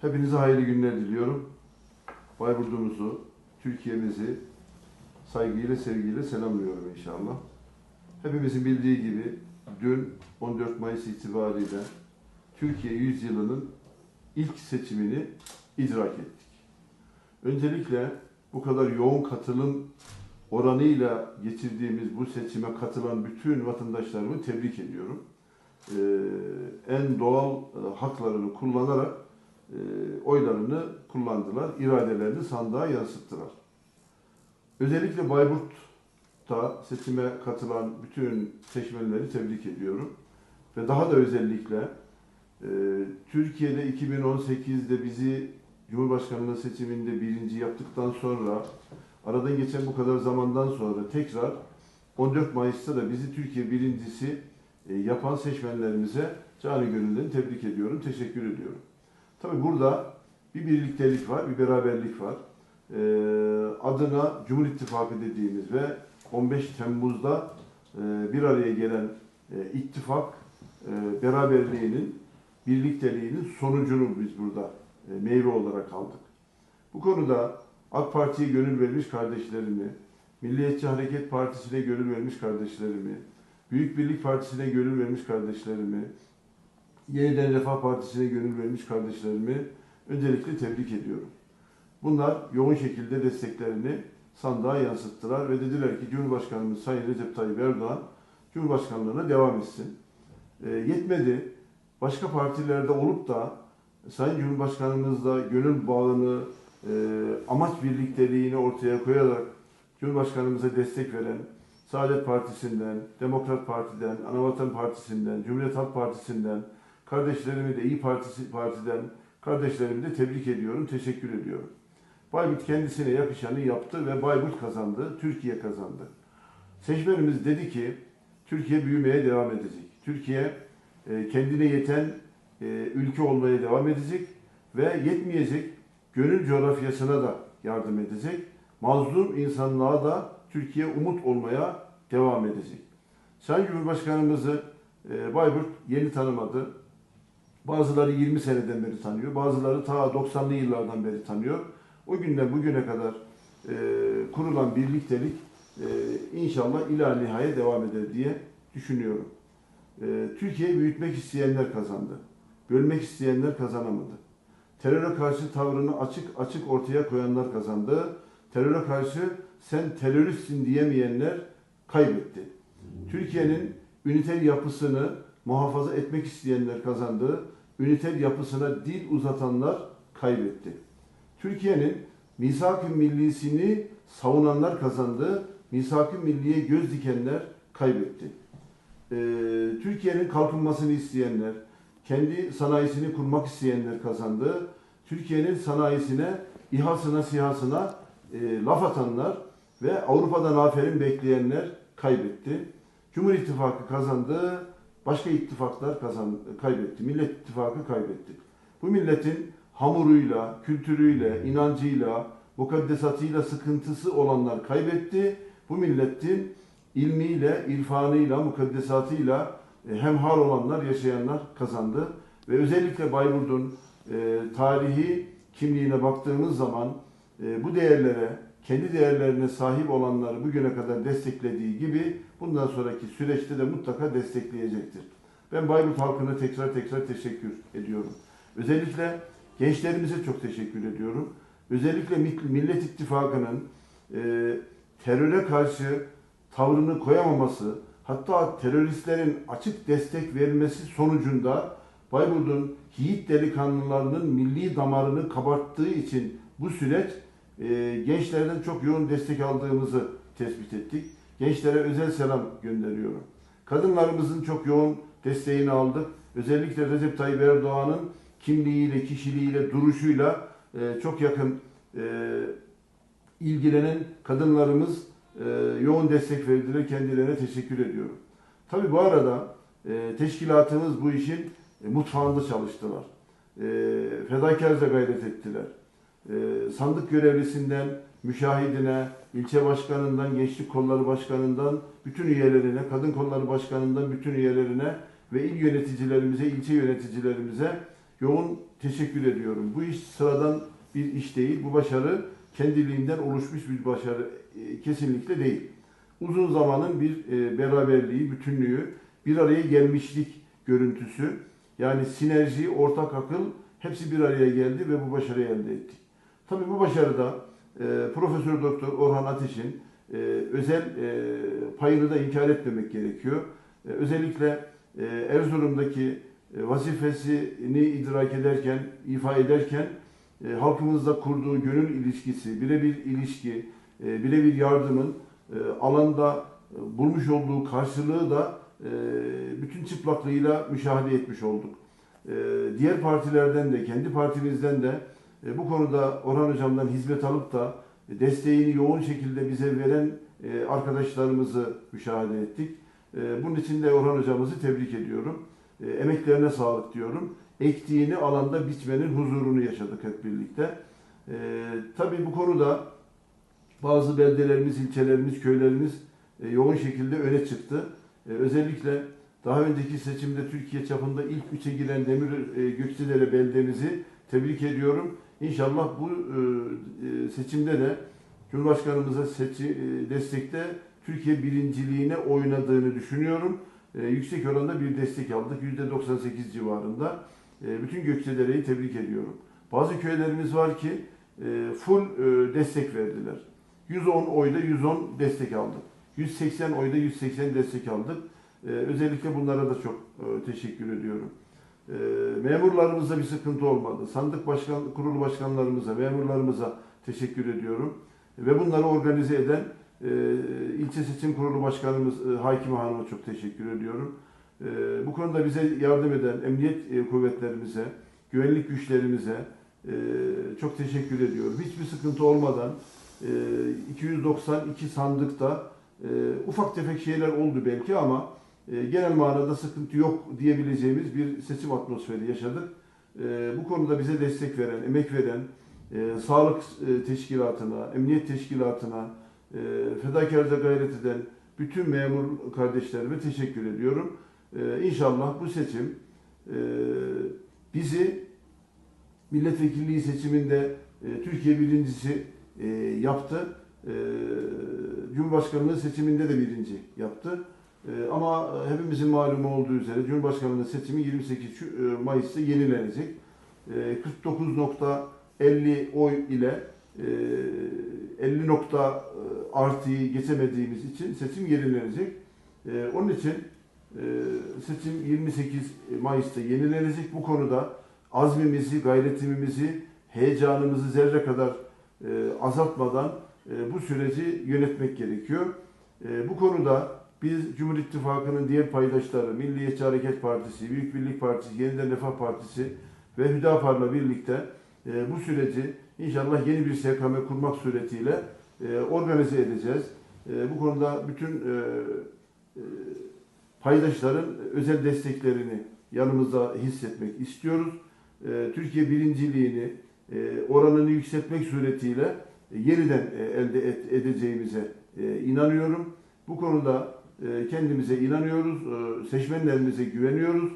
Hepinize hayırlı günler diliyorum. Bayburt'umuzu, Türkiye'mizi saygıyla, sevgiyle selamlıyorum inşallah. Hepimizin bildiği gibi dün 14 Mayıs itibariyle Türkiye yüzyılının ilk seçimini idrak ettik. Öncelikle bu kadar yoğun katılım oranıyla geçirdiğimiz bu seçime katılan bütün vatandaşlarımı tebrik ediyorum. Ee, en doğal e, haklarını kullanarak e, oylarını kullandılar, iradelerini sandığa yansıttılar. Özellikle Bayburt'ta seçime katılan bütün seçmenleri tebrik ediyorum. Ve daha da özellikle e, Türkiye'de 2018'de bizi Cumhurbaşkanlığı seçiminde birinci yaptıktan sonra aradan geçen bu kadar zamandan sonra tekrar 14 Mayıs'ta da bizi Türkiye birincisi e, yapan seçmenlerimize canı gönülden tebrik ediyorum, teşekkür ediyorum. Tabi burada bir birliktelik var, bir beraberlik var. E, adına Cumhur İttifakı dediğimiz ve 15 Temmuz'da e, bir araya gelen e, ittifak e, beraberliğinin, birlikteliğinin sonucunu biz burada e, meyve olarak aldık. Bu konuda AK Parti'ye gönül vermiş kardeşlerimi, Milliyetçi Hareket Partisi'ne gönül vermiş kardeşlerimi, Büyük Birlik Partisi'ne gönül vermiş kardeşlerimi, Yeniden Refah Partisi'ne gönül vermiş kardeşlerimi öncelikle tebrik ediyorum. Bunlar yoğun şekilde desteklerini sandığa yansıttılar ve dediler ki Cumhurbaşkanımız Sayın Recep Tayyip Erdoğan Cumhurbaşkanlığına devam etsin. E, yetmedi. Başka partilerde olup da Sayın Cumhurbaşkanımızla gönül bağını, e, amaç birlikteliğini ortaya koyarak Cumhurbaşkanımıza destek veren Saadet Partisi'nden, Demokrat Parti'den, Anavatan Partisi'nden, Cumhuriyet Halk Partisi'nden, kardeşlerimi de İyi Partisi Parti'den kardeşlerimi de tebrik ediyorum, teşekkür ediyorum. Bayburt kendisine yakışanı yaptı ve Bayburt kazandı, Türkiye kazandı. Seçmenimiz dedi ki Türkiye büyümeye devam edecek. Türkiye e, kendine yeten e, ülke olmaya devam edecek ve yetmeyecek gönül coğrafyasına da yardım edecek. Mazlum insanlığa da Türkiye umut olmaya devam edecek. Sayın Cumhurbaşkanımızı e, Bayburt yeni tanımadı. Bazıları 20 seneden beri tanıyor, bazıları ta 90'lı yıllardan beri tanıyor. O günden bugüne kadar e, kurulan birliktelik e, inşallah ila nihaya devam eder diye düşünüyorum. E, Türkiye'yi büyütmek isteyenler kazandı. Bölmek isteyenler kazanamadı. Teröre karşı tavrını açık açık ortaya koyanlar kazandı. Teröre karşı sen teröristsin diyemeyenler kaybetti. Türkiye'nin üniter yapısını muhafaza etmek isteyenler kazandı. Üniter yapısına dil uzatanlar kaybetti. Türkiye'nin misak-ı millisini savunanlar kazandı. Misak-ı milliye göz dikenler kaybetti. Ee, Türkiye'nin kalkınmasını isteyenler, kendi sanayisini kurmak isteyenler kazandı. Türkiye'nin sanayisine, İHA'sına, SİHA'sına e, laf atanlar ve Avrupa'dan aferin bekleyenler kaybetti. Cumhur İttifakı kazandı, başka ittifaklar kazandı, kaybetti. Millet İttifakı kaybetti. Bu milletin hamuruyla, kültürüyle, inancıyla, mukaddesatıyla sıkıntısı olanlar kaybetti. Bu milletin ilmiyle, irfanıyla, mukaddesatıyla e, hemhal olanlar, yaşayanlar kazandı. Ve özellikle Bayburt'un e, tarihi kimliğine baktığımız zaman e, bu değerlere, kendi değerlerine sahip olanları bugüne kadar desteklediği gibi bundan sonraki süreçte de mutlaka destekleyecektir. Ben Bayburt halkına tekrar tekrar teşekkür ediyorum. Özellikle gençlerimize çok teşekkür ediyorum. Özellikle Millet İttifakı'nın e, teröre karşı tavrını koyamaması, hatta teröristlerin açık destek verilmesi sonucunda Bayburt'un yiğit delikanlılarının milli damarını kabarttığı için bu süreç e, gençlerden çok yoğun destek aldığımızı tespit ettik. Gençlere özel selam gönderiyorum. Kadınlarımızın çok yoğun desteğini aldık. Özellikle Recep Tayyip Erdoğan'ın kimliğiyle, kişiliğiyle, duruşuyla e, çok yakın e, ilgilenen kadınlarımız e, yoğun destek verdiler. Kendilerine teşekkür ediyorum. Tabi bu arada teşkilatımız bu işin mutfağında çalıştılar. E, fedakarca gayret ettiler. E, sandık görevlisinden müşahidine, ilçe başkanından, gençlik kolları başkanından bütün üyelerine, kadın kolları başkanından bütün üyelerine ve il yöneticilerimize, ilçe yöneticilerimize yoğun teşekkür ediyorum. Bu iş sıradan bir iş değil. Bu başarı kendiliğinden oluşmuş bir başarı e, kesinlikle değil. Uzun zamanın bir e, beraberliği, bütünlüğü, bir araya gelmişlik görüntüsü. Yani sinerji, ortak akıl hepsi bir araya geldi ve bu başarıyı elde ettik. Tabii bu başarıda e, Profesör Doktor Orhan Ateş'in e, özel e, payını da inkar etmemek gerekiyor. E, özellikle e, Erzurum'daki e, vazifesini idrak ederken, ifa ederken e, halkımızla kurduğu gönül ilişkisi, birebir ilişki, e, birebir yardımın e, alanda e, bulmuş olduğu karşılığı da e, bütün çıplaklığıyla müşahede etmiş olduk. E, diğer partilerden de, kendi partimizden de e, bu konuda Orhan Hocam'dan hizmet alıp da desteğini yoğun şekilde bize veren e, arkadaşlarımızı müşahede ettik. E, Bunun için de Orhan Hocamızı tebrik ediyorum. E, Emeklerine sağlık diyorum. Ektiğini alanda biçmenin huzurunu yaşadık hep birlikte. E, Tabii bu konuda bazı beldelerimiz, ilçelerimiz, köylerimiz e, yoğun şekilde öne çıktı. E, Özellikle daha önceki seçimde Türkiye çapında ilk üçe giren Demir e, Gökçedere beldemizi tebrik ediyorum. İnşallah bu e, e, seçimde de Cumhurbaşkanımıza seçi, e, destekte Türkiye birinciliğine oynadığını düşünüyorum. Yüksek oranda bir destek aldık. %98 civarında. Bütün Gökçedere'yi tebrik ediyorum. Bazı köylerimiz var ki full destek verdiler. 110 oyda 110 destek aldık. 180 oyda 180 destek aldık. Özellikle bunlara da çok teşekkür ediyorum. E, Memurlarımızda bir sıkıntı olmadı. Sandık başkan, kurulu başkanlarımıza, memurlarımıza teşekkür ediyorum. Ve bunları organize eden e, ilçe seçim kurulu başkanımız e, Hakime Hanım'a çok teşekkür ediyorum. E, bu konuda bize yardım eden emniyet e, kuvvetlerimize, güvenlik güçlerimize e, çok teşekkür ediyorum. Hiçbir sıkıntı olmadan e, 292 sandıkta e, ufak tefek şeyler oldu belki ama e, genel manada sıkıntı yok diyebileceğimiz bir seçim atmosferi yaşadık. E, bu konuda bize destek veren, emek veren, e, sağlık teşkilatına, emniyet teşkilatına, e, fedakarca gayret eden bütün memur kardeşlerime teşekkür ediyorum. E, inşallah bu seçim bizi milletvekilliği seçiminde Türkiye birincisi yaptı. E, Cumhurbaşkanlığı seçiminde de birinci yaptı. E, ama hepimizin malumu olduğu üzere Cumhurbaşkanlığı seçimi 28 Şu- e, Mayıs'ta yenilenecek. E, 49.50 oy ile e, 50 nokta e, artıyı geçemediğimiz için seçim yenilenecek. E, onun için e, seçim 28 Mayıs'ta yenilenecek. Bu konuda azmimizi, gayretimizi, heyecanımızı zerre kadar e, azaltmadan e, bu süreci yönetmek gerekiyor. E, bu konuda biz Cumhur İttifakı'nın diğer paydaşları, Milliyetçi Hareket Partisi, Büyük Birlik Partisi, Yeniden Refah Partisi ve Hüdapar'la birlikte e, bu süreci inşallah yeni bir SKM kurmak suretiyle e, organize edeceğiz. E, bu konuda bütün e, e, paydaşların özel desteklerini yanımızda hissetmek istiyoruz. E, Türkiye birinciliğini, e, oranını yükseltmek suretiyle e, yeniden e, elde et- edeceğimize e, inanıyorum. Bu konuda kendimize inanıyoruz, e, seçmenlerimize güveniyoruz.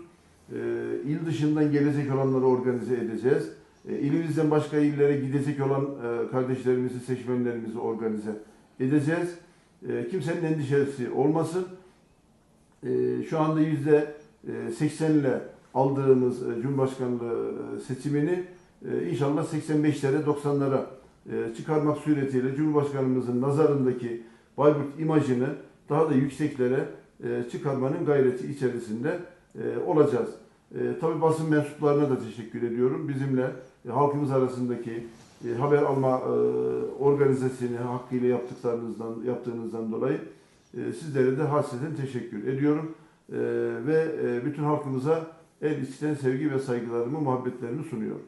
E, İl dışından gelecek olanları organize edeceğiz. E, İlimizden başka illere gidecek olan e, kardeşlerimizi, seçmenlerimizi organize edeceğiz. E, Kimsenin endişesi olmasın. E, Şu anda yüzde 80 ile aldığımız e, Cumhurbaşkanlığı e, seçimini e, inşallah 85'lere 90'lara e, çıkarmak suretiyle Cumhurbaşkanımızın nazarındaki Bayburt imajını daha da yükseklere e, çıkarmanın gayreti içerisinde e, olacağız. E, tabii basın mensuplarına da teşekkür ediyorum. Bizimle e, halkımız arasındaki e, haber alma e, organizasyonu hakkıyla yaptıklarınızdan yaptığınızdan dolayı e, sizlere de hasreten teşekkür ediyorum. E, ve e, bütün halkımıza el içten sevgi ve saygılarımı, muhabbetlerimi sunuyorum.